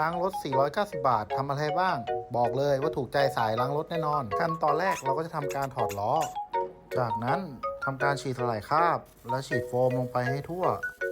ล้างรถ 490 บาททำอะไรบ้าง บอกเลยว่าถูกใจสายล้างรถแน่นอน ขั้นตอนแรกเราก็จะทำการถอดล้อ จากนั้นทำการฉีดสลายคราบ และฉีดโฟมลงไปให้ทั่ว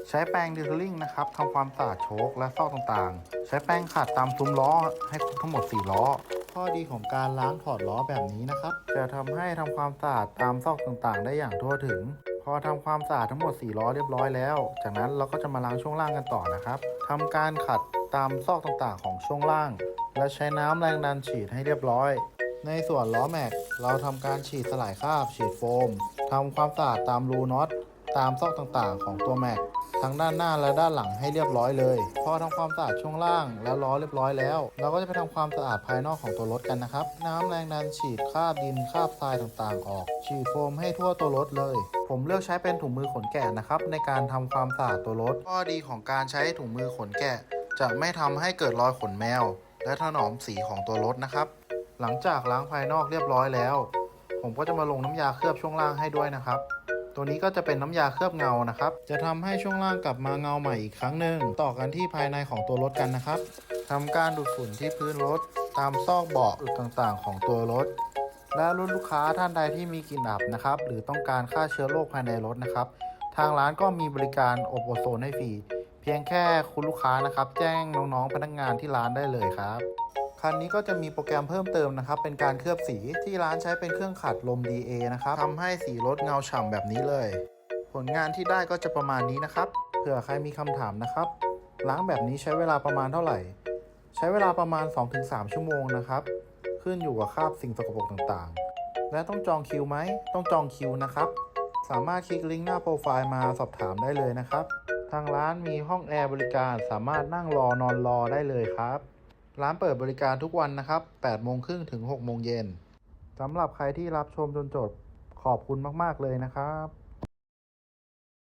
ใช้แปรงดิทลิงนะครับทำความสะอาดโชคและซอกต่างๆ ใช้แป้งขัดตามซุ้มล้อให้ครบทั้งหมด 4 ล้อ ข้อดีของการล้างถอดล้อแบบนี้นะครับ จะทำให้ทำความสะอาดตามซอกต่างๆ ได้อย่างทั่วถึงพอทำความสะอาดทั้งหมด 4 ล้อเรียบร้อยแล้ว จากนั้นเราก็จะมาล้างช่วงล่างกันต่อนะครับทำการขัด ตามซอกต่างๆของช่วงล่าง และใช้น้ำแรงดันฉีดให้เรียบร้อย ในส่วนล้อแม็ก เราทำการฉีดสลายคราบ ฉีดโฟมทำความสะอาดตามรูน็อตตามซอกต่างๆ ของตัวแม็กทั้งด้านหน้าและด้านหลังให้เรียบร้อยเลย พอทำความสะอาดช่วงล่างแล้วล้อเรียบร้อยแล้ว เราก็จะไปทำความสะอาดภายนอกของตัวรถกันนะครับ น้ำแรงดันฉีดคราบดินคราบทรายต่างๆ ออก ฉีดโฟมให้ทั่วตัวรถเลย ผมเลือกใช้เป็นถุงมือขนแกะนะครับในการทำความสะอาดตัวรถข้อดีของการใช้ถุงมือขนแกะ จะไม่ทำให้เกิดรอยขนแมว และถนอมสีของตัวรถนะครับ หลังจากล้างภายนอกเรียบร้อยแล้ว ผมก็จะมาลงน้ำยาเคลือบช่วงล่างให้ด้วยนะครับ ตัวนี้ก็จะเป็นน้ำยาเคลือบเงานะครับ จะทำให้ช่วงล่างกลับมาเงาใหม่อีกครั้งหนึ่งต่อกันที่ภายในของตัวรถกันนะครับทำการดูดฝุ่นที่พื้นรถ ตามซอกเบาะต่างๆ ของตัวรถและรุ่นลูกค้าท่านใดที่มีกลิ่นอับนะครับ หรือต้องการฆ่าเชื้อโรคภายในรถนะครับ ทางร้านก็มีบริการอบโอโซนให้ฟรี เพียงแค่คุณลูกค้านะครับ แจ้งน้องๆพนักงานที่ร้านได้เลยครับคันนี้ก็จะมีโปรแกรมเพิ่มเติมนะครับ เป็นการเคลือบสีที่ร้านใช้เป็นเครื่องขัดลม DA นะครับทำให้สีรถเงาฉ่ำแบบนี้เลย ผลงานที่ได้ก็จะประมาณนี้นะครับ เผื่อใครมีคำถามนะครับ ล้างแบบนี้ใช้เวลาประมาณเท่าไหร่ ใช้เวลาประมาณ 2-3 ชั่วโมงนะครับ ขึ้นอยู่กับคราบสิ่งสกปรกต่างๆ และต้องจองคิวไหม ต้องจองคิวนะครับ สามารถคลิกลิงก์หน้าโปรไฟล์มาสอบถามได้เลยนะครับ ทางร้านมีห้องแอร์บริการสามารถนั่งรอนอนรอได้เลยครับ ร้านเปิดบริการทุกวันนะครับ8โมงครึ่งถึง6โมงเย็นสำหรับใครที่รับชมจนจบขอบคุณมาก ๆ เลยนะครับ